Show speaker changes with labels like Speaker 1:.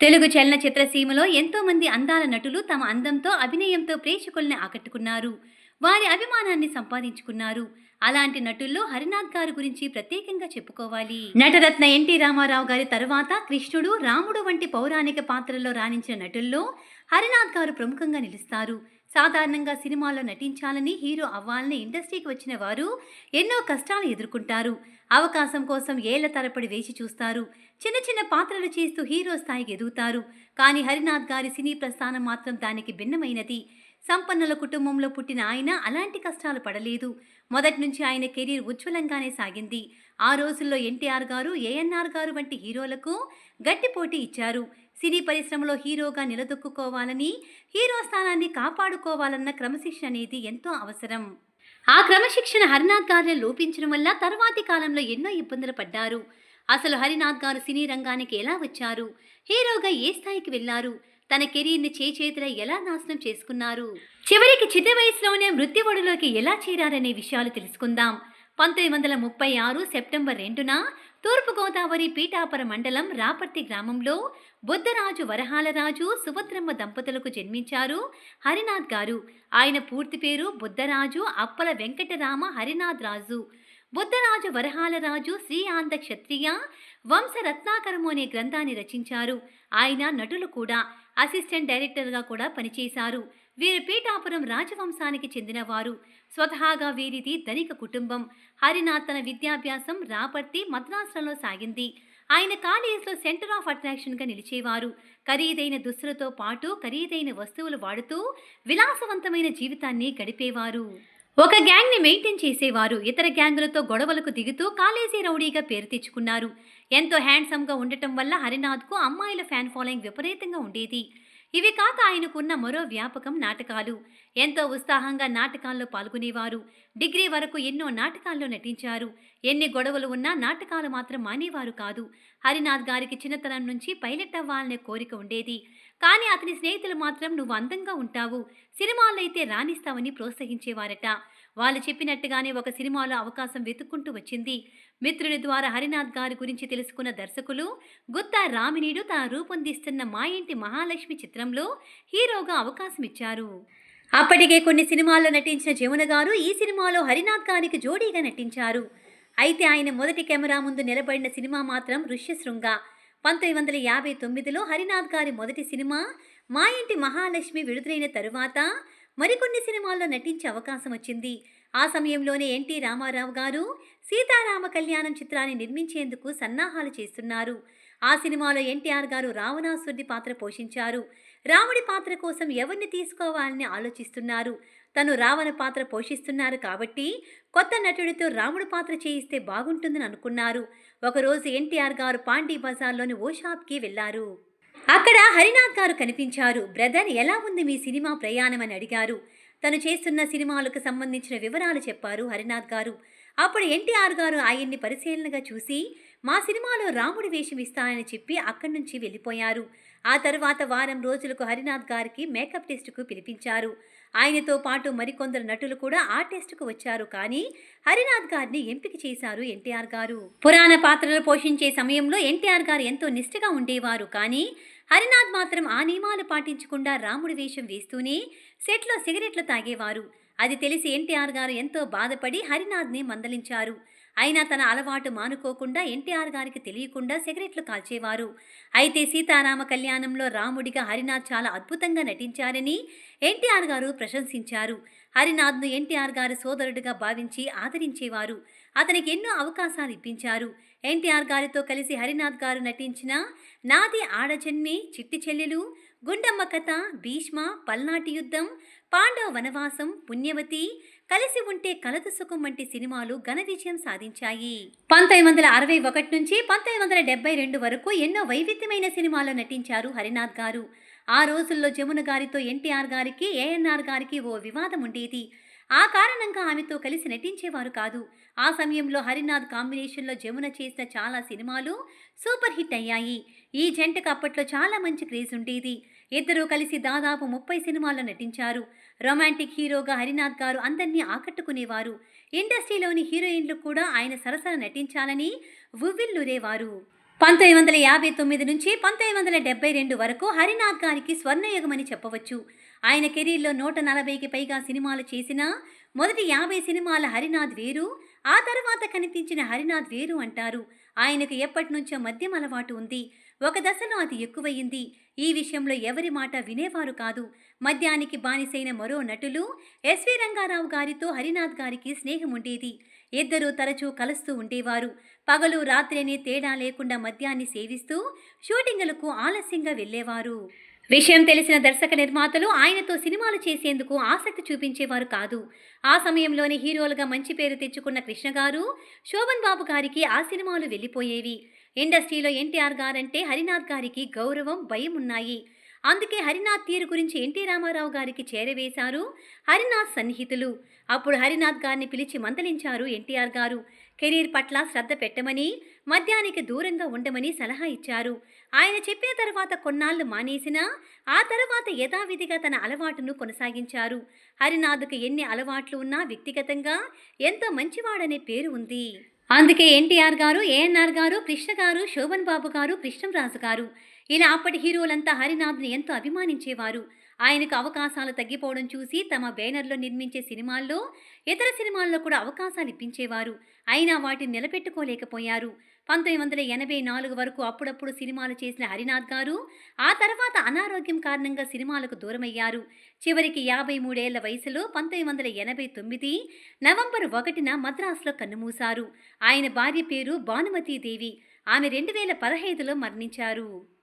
Speaker 1: తెలుగు చలనచిత్ర సీమలో ఎంతో మంది అందాల నటులు తమ అందంతో అభినయంతో ప్రేక్షకుల్ని ఆకట్టుకున్నారు. వారి అభిమానాన్ని సంపాదించుకున్నారు. అలాంటి నటుల్లో హరినాథ్ గారి గురించి ప్రత్యేకంగా చెప్పుకోవాలి. నటరత్న ఎన్టీ రామారావు గారి తరువాత కృష్ణుడు రాముడు వంటి పౌరాణిక పాత్రల్లో రాణించిన నటుల్లో హరినాథ్ గారు ప్రముఖంగా నిలుస్తారు. సాధారణంగా సినిమాల్లో నటించాలని హీరో అవ్వాలని ఇండస్ట్రీకి వచ్చిన వారు ఎన్నో కష్టాలు ఎదుర్కొంటారు. అవకాశం కోసం ఏళ్ళ తరపడి వేచి చూస్తారు. చిన్న చిన్న పాత్రలు చేస్తూ హీరో స్థాయికి ఎదుగుతారు. కానీ హరినాథ్ గారి సినీ ప్రస్థానం మాత్రం దానికి భిన్నమైనది. సంపన్నుల కుటుంబంలో పుట్టిన ఆయన అలాంటి కష్టాలు పడలేదు. మొదటి నుంచి ఆయన కెరీర్ ఉజ్వలంగానే సాగింది. ఆ రోజుల్లో ఎన్టీఆర్ గారు ఏఎన్ఆర్ గారు వంటి హీరోలకు గట్టి పోటీ ఇచ్చారు. సినీ పరిశ్రమలో హీరోగా నిలదొక్కుకోవాలని హీరో స్థానాన్ని కాపాడుకోవాలన్న క్రమశిక్షణ అనేది ఎంతో అవసరం. ఆ క్రమశిక్షణ హరినాథ్ గారిని లోపించడం వల్ల తర్వాతి కాలంలో ఎన్నో ఇబ్బందులు పడ్డారు. అసలు హరినాథ్ గారు సినీ రంగానికి ఎలా వచ్చారు? హీరోగా ఏ స్థాయికి వెళ్ళారు తన కెరీర్ని చేచేతుల ఎలా నాశనం చేసుకున్నారు? చివరికి చిన్న వయసులోనే మృత్యువడిలోకి ఎలా చేరారనే విషయాలు తెలుసుకుందాం. పంతొమ్మిది వందల ముప్పై ఆరు సెప్టెంబర్ రెండున తూర్పుగోదావరి పీఠాపురం మండలం రాపర్తి గ్రామంలో బుద్ధరాజు వరహాలరాజు సుభద్రమ్మ దంపతులకు జన్మించారు. హరినాథ్ గారు. ఆయన పూర్తి పేరు బుద్ధరాజు అప్పల వెంకటరామ హరినాథ్ రాజు. బుద్ధరాజు వరహాలరాజు శ్రీ ఆంధ్ర క్షత్రియ వంశరత్నాకరము అనే గ్రంథాన్ని రచించారు. ఆయన నటులు కూడా అసిస్టెంట్ డైరెక్టర్గా కూడా పనిచేశారు. వీరి పీఠాపురం రాజవంశానికి చెందినవారు. స్వతహాగా వీరిది ధనిక కుటుంబం. హరినాథ్ తన విద్యాభ్యాసం రాపర్తి మద్రాసులలో సాగింది. ఆయన కాలేజీలో సెంటర్ ఆఫ్ అట్రాక్షన్గా నిలిచేవారు. ఖరీదైన దుస్తులతో పాటు ఖరీదైన వస్తువులు వాడుతూ విలాసవంతమైన జీవితాన్ని గడిపేవారు. ఒక గ్యాంగ్ని మెయింటైన్ చేసేవారు. ఇతర గ్యాంగులతో గొడవలకు దిగుతూ కాలేజీ రౌడీగా పేరు తెచ్చుకున్నారు. ఎంతో హ్యాండ్సమ్గా ఉండటం వల్ల హరినాథ్కు అమ్మాయిల ఫ్యాన్ ఫాలోయింగ్ విపరీతంగా ఉండేది. ఇవి కాక ఆయనకున్న మరో వ్యాపకం నాటకాలు. ఎంతో ఉత్సాహంగా నాటకాల్లో పాల్గొనేవారు. డిగ్రీ వరకు ఎన్నో నాటకాల్లో నటించారు. ఎన్ని గొడవలు ఉన్నా నాటకాలు మాత్రం మానేవారు కాదు. హరినాథ్ గారికి చిన్నతనం నుంచి పైలట్ అవ్వాలనే కోరిక ఉండేది. కానీ అతని స్నేహితులు మాత్రం నువ్వు అందంగా ఉంటావు. సినిమాల్లో అయితే రాణిస్తావని ప్రోత్సహించేవారట. వాళ్ళు చెప్పినట్టుగానే ఒక సినిమాలో అవకాశం వెతుక్కుంటూ వచ్చింది. మిత్రుని ద్వారా హరినాథ్ గారి గురించి తెలుసుకున్న దర్శకులు గుత్తా రామినీడు తాను రూపొందిస్తున్న మా ఇంటి మహాలక్ష్మి చిత్రంలో హీరోగా అవకాశం ఇచ్చారు. అప్పటికే కొన్ని సినిమాల్లో నటించిన జమున గారు ఈ సినిమాలో హరినాథ్ గారికి జోడీగా నటించారు. అయితే ఆయన మొదటి కెమెరా ముందు నిలబడిన సినిమా మాత్రం ఋష్యశృంగ పంతొమ్మిది వందల యాభై తొమ్మిదిలో హరినాథ్ గారి మొదటి సినిమా మా ఇంటి మహాలక్ష్మి విడుదలైన తరువాత మరికొన్ని సినిమాల్లో నటించే అవకాశం వచ్చింది. ఆ సమయంలోనే ఎన్టీ రామారావు గారు సీతారామ కళ్యాణం చిత్రాన్ని నిర్మించేందుకు సన్నాహాలు చేస్తున్నారు. ఆ సినిమాలో ఎన్టీఆర్ గారు రావణాసురుడి పాత్ర పోషించారు. రాముడి పాత్ర కోసం ఎవరిని తీసుకోవాలని ఆలోచిస్తున్నారు? తను రావణ పాత్ర పోషిస్తున్నారు కాబట్టి కొత్త నటుడితో రాముడు పాత్ర చేయిస్తే బాగుంటుందని అనుకున్నారు. ఒకరోజు ఎన్టీఆర్ గారు పాండీ బజార్లోని ఓ షాప్కి వెళ్ళారు అక్కడ హరినాథ్ గారు కనిపించారు. బ్రదర్ ఎలా ఉంది మీ సినిమా ప్రయాణం? అని అడిగారు. తను చేస్తున్న సినిమాలకు సంబంధించిన వివరాలు చెప్పారు హరినాథ్ గారు. అప్పుడు ఎన్టీఆర్ గారు ఆయన్ని పరిశీలనగా చూసి మా సినిమాలో రాముడి వేషం ఇస్తానని చెప్పి అక్కడి నుంచి వెళ్ళిపోయారు. ఆ తర్వాత వారం రోజులకు హరినాథ్ గారికి మేకప్ టెస్టుకు పిలిపించారు. ఆయనతో పాటు మరికొందరు నటులు కూడా ఆ టెస్టుకు వచ్చారు. కానీ హరినాథ్ గారిని ఎంపిక చేశారు ఎన్టీఆర్ గారు. పురాణ పాత్రలు పోషించే సమయంలో ఎన్టీఆర్ గారు ఎంతో నిష్ఠగా ఉండేవారు. కానీ హరినాథ్ మాత్రం ఆ నియమాలు పాటించకుండా రాముడి వేషం వేస్తూనే సెట్లో సిగరెట్లు తాగేవారు. అది తెలిసి ఎన్టీఆర్ గారు ఎంతో బాధపడి హరినాథ్ని మందలించారు. అయినా తన అలవాటు మానుకోకుండా ఎన్టీఆర్ గారికి తెలియకుండా సిగరెట్లు కాల్చేవారు. అయితే సీతారామ కళ్యాణంలో రాముడిగా హరినాథ్ చాలా అద్భుతంగా నటించారని ఎన్టీఆర్ గారు ప్రశంసించారు. హరినాథ్ను ఎన్టీఆర్ గారు సోదరుడిగా భావించి ఆదరించేవారు. అతనికి ఎన్నో అవకాశాలు ఇప్పించారు. ఎన్టీఆర్ గారితో కలిసి హరినాథ్ గారు నటించిన నాది ఆడజన్మి చిట్టి చెల్లెలు గుండమ్మ కథ భీష్మ పల్నాటి యుద్ధం పాండవ వనవాసం పుణ్యవతి కలిసి ఉంటే కలదు సుఖం వంటి సినిమాలు ఘన విజయం సాధించాయి. పంతొమ్మిది వందల అరవై ఒకటి నుంచి పంతొమ్మిది వందల డెబ్బై రెండు వరకు ఎన్నో వైవిధ్యమైన సినిమాల్లో నటించారు హరినాథ్ గారు. ఆ రోజుల్లో జమున గారితో ఎన్టీఆర్ గారికి ఏఎన్ఆర్ గారికి ఓ వివాదం ఉండేది. ఆ కారణంగా ఆమెతో కలిసి నటించేవారు కాదు. ఆ సమయంలో హరినాథ్ కాంబినేషన్లో జమున చేసిన చాలా సినిమాలు సూపర్ హిట్ అయ్యాయి. ఈ జంటకు అప్పట్లో చాలా మంచి క్రేజ్ ఉండేది. ఇద్దరూ కలిసి దాదాపు ముప్పై సినిమాల్లో నటించారు. రొమాంటిక్ హీరోగా హరినాథ్ గారు అందరినీ ఆకట్టుకునేవారు. ఇండస్ట్రీలోని హీరోయిన్లు కూడా ఆయన సరసన నటించాలని ఉవ్విల్లురేవారు పంతొమ్మిది వందల యాభై తొమ్మిది నుంచి పంతొమ్మిది వందల డెబ్బై రెండు వరకు హరినాథ్ గారికి స్వర్ణయుగం అని చెప్పవచ్చు. ఆయన కెరీర్లో నూట నలభైకి పైగా సినిమాలు చేసినా మొదటి యాభై సినిమాల హరినాథ్ వేరు ఆ తర్వాత కనిపించిన హరినాథ్ వేరు అంటారు. ఆయనకు ఎప్పటి నుంచో మద్యం అలవాటు ఉంది. ఒక దశలో అది ఎక్కువయింది. ఈ విషయంలో ఎవరి మాట వినేవారు కాదు. మద్యానికి బానిసైన మరో నటులు ఎస్వి రంగారావు గారితో హరినాథ్ గారికి స్నేహం ఉండేది. ఇద్దరూ తరచూ కలుస్తూ ఉండేవారు. పగలు రాత్రిని తేడా లేకుండా మద్యాన్ని సేవిస్తూ షూటింగులకు ఆలస్యంగా వెళ్ళేవారు. విషయం తెలిసిన దర్శక నిర్మాతలు ఆయనతో సినిమాలు చేసేందుకు ఆసక్తి చూపించేవారు కాదు. ఆ సమయంలోనే హీరోలుగా మంచి పేరు తెచ్చుకున్న కృష్ణ గారు శోభన్ బాబు గారికి ఆ సినిమాలు వెళ్ళిపోయేవి. ఇండస్ట్రీలో ఎన్టీఆర్ గారంటే హరినాథ్ గారికి గౌరవం భయం ఉన్నాయి అందుకే హరినాథ్ తీరు గురించి ఎన్టీ రామారావు గారికి చేరవేశారు హరినాథ్ సన్నిహితులు. అప్పుడు హరినాథ్ గారిని పిలిచి మందలించారు ఎన్టీఆర్ గారు. కెరీర్ పట్ల శ్రద్ధ పెట్టమని మద్యానికి దూరంగా ఉండమని సలహా ఇచ్చారు. ఆయన చెప్పిన తర్వాత కొన్నాళ్ళు మానేసినా ఆ తర్వాత యథావిధిగా తన అలవాటును కొనసాగించారు. హరినాథ్కు ఎన్ని అలవాట్లు ఉన్నా వ్యక్తిగతంగా ఎంతో మంచివాడనే పేరు ఉంది. అందుకే ఎన్టీఆర్ గారు ఏఎన్ఆర్ గారు కృష్ణ గారు శోభన్ బాబు గారు కృష్ణం రాజు గారు. ఇలా అప్పటి హీరోలంతా హరినాథ్ని ఎంతో అభిమానించేవారు. ఆయనకు అవకాశాలు తగ్గిపోవడం చూసి తమ బ్యానర్లో నిర్మించే సినిమాల్లో ఇతర సినిమాల్లో కూడా అవకాశాలు ఇప్పించేవారు. అయినా వాటిని నిలబెట్టుకోలేకపోయారు. పంతొమ్మిది వందల ఎనభై నాలుగు వరకు అప్పుడప్పుడు సినిమాలు చేసిన హరినాథ్ గారు ఆ తర్వాత అనారోగ్యం కారణంగా సినిమాలకు దూరమయ్యారు. చివరికి యాభై మూడేళ్ళ వయసులో పంతొమ్మిది వందల ఎనభై తొమ్మిది నవంబర్ ఒకటిన మద్రాసులో కన్నుమూశారు. ఆయన భార్య పేరు భానుమతీదేవి. ఆమె రెండు వేల పదహైదులో మరణించారు.